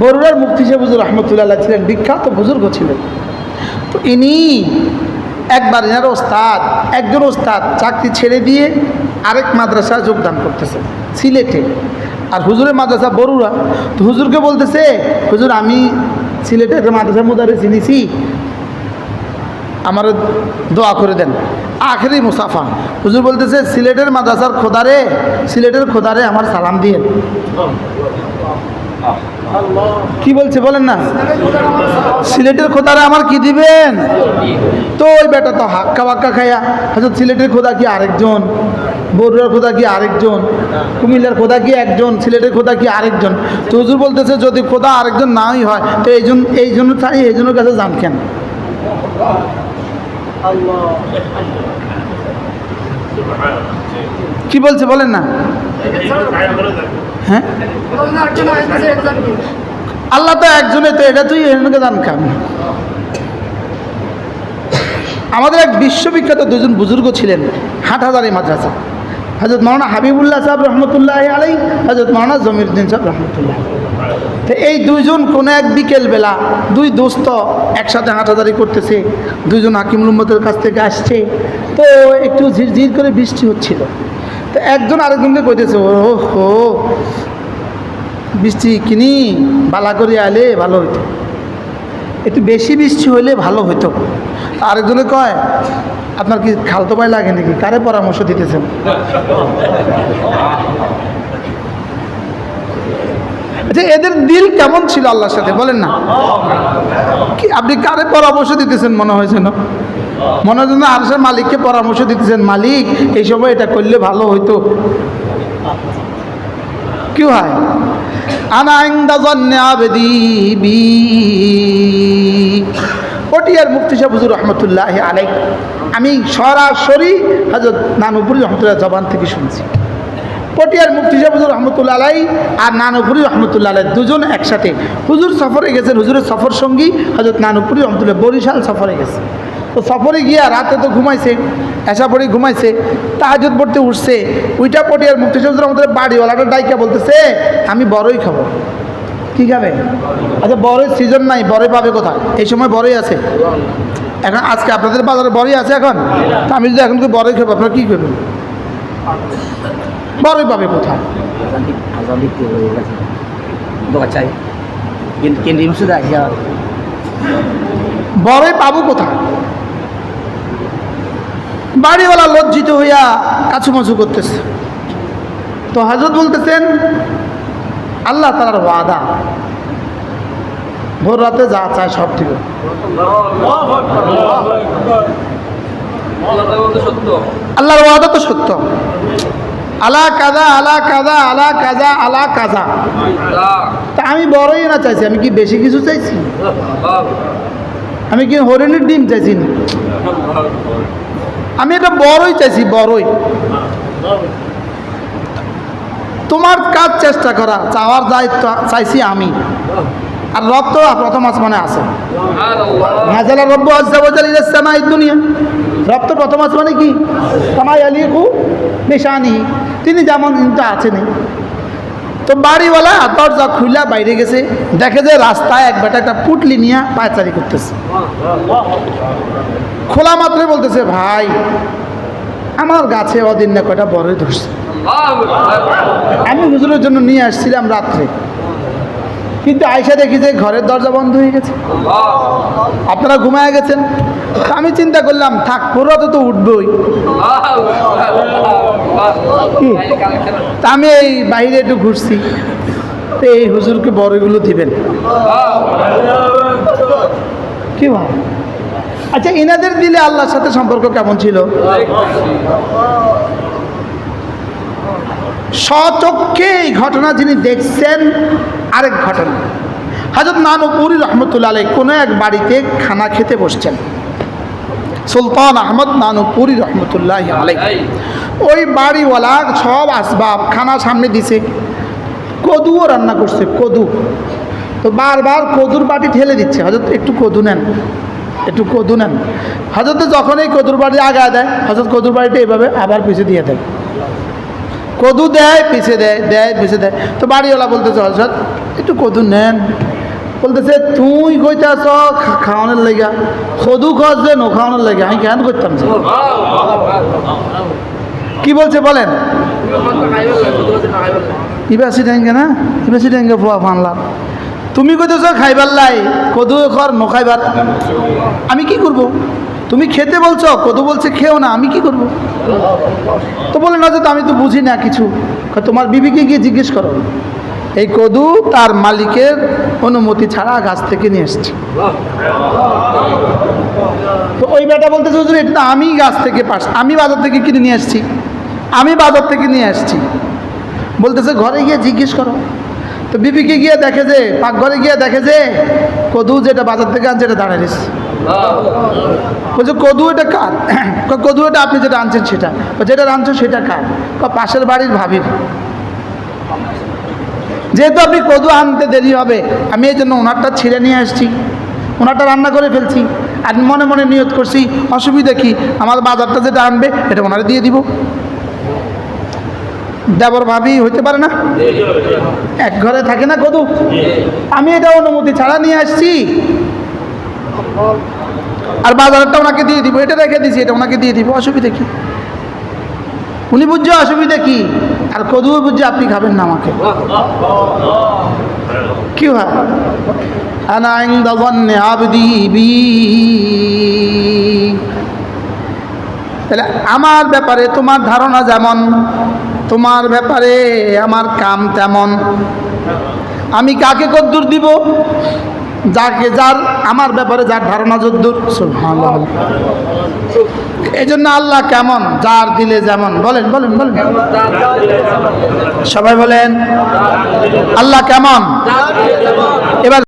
বরুড়ার মুফতি সাহেব হুজুর রহমতুল্লাহ ছিলেন, বিখ্যাত বুজুর্গ ছিলেন। তো ইনি একবার এনার ওস্তাদ, একজন ওস্তাদ চাকরি ছেড়ে দিয়ে আরেক মাদ্রাসায় যোগদান করতেছে, সিলেটে। আর হুজুরের মাদ্রাসা বরুড়া। তো হুজুরকে বলতেছে, হুজুর, আমি সিলেটের একটা মাদ্রাসার মধ্যে চিনিছি আমার দোয়া করে দেন। আখেরি মুসাফা। হুজুর বলতেছে, সিলেটের মাদ্রাসার খোদারে, সিলেটের খোদারে আমার সালাম দিয়ে কি বলছে বলেন না? সিলেটের খোদারে আমার কি দিবেন? তো ওই বেটা তো হাক্কা বাক্কা খাইয়া হয়তো সিলেটের খোদা কি আরেকজন? বরুড়ার খোদা কি আরেকজন? কুমিল্লার খোদা কি একজন? সিলেটের খোদা কি আরেকজন? তো হুজুর বলতেছে, যদি খোদা আরেকজন নাই হয়, তো এই জন্য এই জন্য এই জন্য কাছে যান কেন? কি বলছে বলেন না? হ্যাঁ? আল্লাহ তো একজনে তো এটা তুই এখানে দান খান। আমাদের এক বিশ্ববিখ্যাত দুজন বুজুর্গ ছিলেন, হাটহাজারি মাদ্রাসা। হজরত মাওলানা হাবিবুল্লাহ সাহেব রহমতুল্লাহ আলাই হজরত মাওলানা জমিরুদ্দিন সাহেব রহমতুল্লাহ তো এই দুইজন কোনো এক বিকেলবেলা দুই দোস্ত একসাথে হাঁটাদারি করতেছে, দুইজন হাকিমুল উম্মতের কাছ থেকে আসছে তো একটু ঝিরঝির করে বৃষ্টি হচ্ছিল। তো একজন আরেকজনকে কইতেছে ও হো, বৃষ্টি কিনি, বালা করে আলে ভালো হইত। একটু বেশি বৃষ্টি হইলে ভালো হইতো। আরেকজনে কয়, আপনার কি খালতো পায় লাগে নাকি? কারে পরামর্শ দিতেছেন? আচ্ছা এদের দিল কেমন ছিল আল্লাহর সাথে, বলেন না। কি, আপনি কারে পরামর্শ দিতেছেন মনে হয়েছে না মনে হয় না আরশের মালিককে পরামর্শ দিতেছেন, মালিক, এই সময় এটা করলে ভালো হইতো। কি হয়? আনা ইন্দা জন্নে আবেদি বি। পটিয়ার মুফতি সাহেব হুজুর রহমতুল্লাহ আলাই আমি সরাসরি হাজরত নানুপুরি রহমতুল্লাহ জবান থেকে শুনছি। পটিয়ার মুফতি হুজুর রহমতুল্লাহ আলাই আর নানুপুরি রহমতুল্লাহ আলাই দুজন একসাথে। হুজুর সফরে গেছেন, হুজুরের সফর সঙ্গী হজরত নানুপুরি রহমতুল্লাহ বরিশাল সফরে গেছে। তো সফরে গিয়া রাতে তো ঘুমাইছে, এসা পড়ে ঘুমাইছে তাহাজত পড়তে উঠছে। উইটা পটিয়ার মুফতি সাহেব রহমতুল্লাহ বাড়িওয়ালাটা ডাইকা বলতেছে, আমি বড়ই খাব। কি খাবে আচ্ছা বড়ের সিজন নাই বড়ই পাবে কোথায়? এই সময় বড়ই আছে। এখন আজকে আপনাদের বাজারে বড়ই আছে এখন? তা আমি যদি এখন বড়ই খাব, আপনারা কী করবেন বড়ই পাবে কোথায় চাই বড়ই পাবো কোথায় বাড়িওয়ালা লজ্জিত হইয়া কাছুমাছু করতেছে। তো হাজরত বলতেছেন, আল্লাহ তালার ওয়াদা। ভোর রাতে যা চায় সব ঠিক আল্লাহর ওয়াদা তো সত্য। আলা কাজা আলা কাজা আলা কাজা আলা কাজা তা আমি বড়ই না চাইছি আমি কি বেশি কিছু চাইছি? আমি কি হরিণের ডিম চাইছি না? আমি এটা বড়ই চাইছি বড়ই। তোমার কাজ চেষ্টা করা চাওয়ার দায়িত্ব চাইছি আমি। আর রব তো প্রথম আসমানে আছে। নাজালা রব্বু আজ্জা ওয়াজাল ইলাস সামাই দুনিয়া। রব তো প্রথম আসমানে কি? সামাই আলিকু নিশানি। তিনি যেমন কিন্তু আছেনই। তো বাড়িওয়ালা দরজা খুইলা বাইরে গেছে। দেখে যে রাস্তায় এক বেটা একটা পুটলি নিয়ে পায়চারি করতেছে। খোলা মাত্রই বলতেছে, ভাই, আমার গাছে অদিন না কয়টা বড়ই ধরছে। আমি হুজুরের জন্য নিয়ে আসছিলাম রাত্রে। কিন্তু আয়সা দেখি যে ঘরের দরজা বন্ধ হয়ে গেছে। আপনারা ঘুমায় গেছেন? আমি চিন্তা করলাম, থাক পুরো তো উঠবই। আমি এই বাইরে একটু ঘুরছি। এই হুজুরকে বড়গুলো দিবেন। কি ভাই? আচ্ছা এনাদের দিলে আল্লাহর সাথে সম্পর্ক কেমন ছিল? স্বচক্ষে এই ঘটনা যিনি দেখছেন, আরেক ঘটনা। হাজরত নানপুরি রহমতুল্লা আলাই কোনো এক বাড়িতে খানা খেতে বসছেন। সুলতান আহমদ নানুপুরি রহমতুল্লাহ আলাই ওই বাড়িওয়ালা সব আসবাব খানা সামনে দিছে। কদুও রান্না করছে, কদু। তো বারবার কদুর বাটি ঠেলে দিচ্ছে। হজরত একটু কদু নেন, একটু কদু নেন। হজরত যখন এই কদুর বাড়ি আগায় দেয় হজরত কদুর বাড়িটা এইভাবে আবার পিছে দিয়ে দেয়। কদু দেয়, পিছে দেয় দেয়, পিছে দেয়। তো বাড়িওয়ালা বলতেছে হজরত একটু কদু নেন। বলতেছে, তুই কইতাছ খা- খাওয়ানোর লেগা, কদু খস যে নো খাওয়ানোর লেগা? আমি কেন করতাম? কি বলছে বলেন? ইবাসি ডেঙ্গে না? ইবাসি ডেঙ্গে ফুয়া ফানলাম তুমি কইতেছ খাইবার লাই, কদু খর, নো খাইবার। আমি কি করব? তুমি খেতে বলছো? কদু বলছে, খেও না, আমি কি করব? তো বলে, না যে আমি তো বুঝি না কিছু। তোমার বিবিকে গিয়ে জিজ্ঞেস করো। এই কদু তার মালিকের অনুমতি ছাড়া গাছ থেকে নিয়ে এসছে। তো ওই বেটা বলতেছে, হুজুর, এটা আমি গাছ থেকে পাস, আমি বাজার থেকে কিনে নিয়ে আসছি আমি বাজার থেকে নিয়ে আসছি বলতেছে, ঘরে গিয়ে জিজ্ঞেস করো। তো বিবিকে গিয়ে দেখে যে, পাকঘরে গিয়ে দেখে যে কদু যেটা বাজার থেকে আনছে, এটা দাঁড়িয়ে বলছে, কদু এটা কার? কদু এটা আপনি যেটা আনছেন সেটা। যেটা আনছো সেটা কার? পাশের বাড়ির ভাবির। যেহেতু আপনি কদু আনতে দেরি হবে, আমি এই জন্য ওনারটা ছিঁড়ে নিয়ে আসছি। ওনারটা রান্না করে ফেলছি। আর মনে মনে নিয়ত করছি, অসুবিধা কি? আমার বাজারটা যেটা আনবে, এটা ওনারে দিয়ে দিব। দেবর ভাবি হইতে পারে না? এক ঘরে থাকে না কদু? আমি এটা অনুমতি ছাড়া নিয়ে আসছি। আর বাজারটা ওনাকে দিয়ে দিব, এটা রেখে দিছি, এটা ওনাকে দিয়ে দিব, অসুবিধা কি? উনি বুঝছে অসুবিধা কি? আর কদু বুঝছে আপনি খাবেন না আমাকে। কি হয়? আনা আবদি বি তাহলে আমার ব্যাপারে তোমার ধারণা যেমন, তোমার ব্যাপারে আমার কাম তেমন। আমি কাকে কদ্দুর দিব? যাকে যার, আমার ব্যাপারে যার ধারণা যদ্দুর। এই জন্য আল্লাহ কেমন? যার দিলে যেমন। বলেন বলেন বলেন। সবাই বলেন, আল্লাহ কেমন? এবার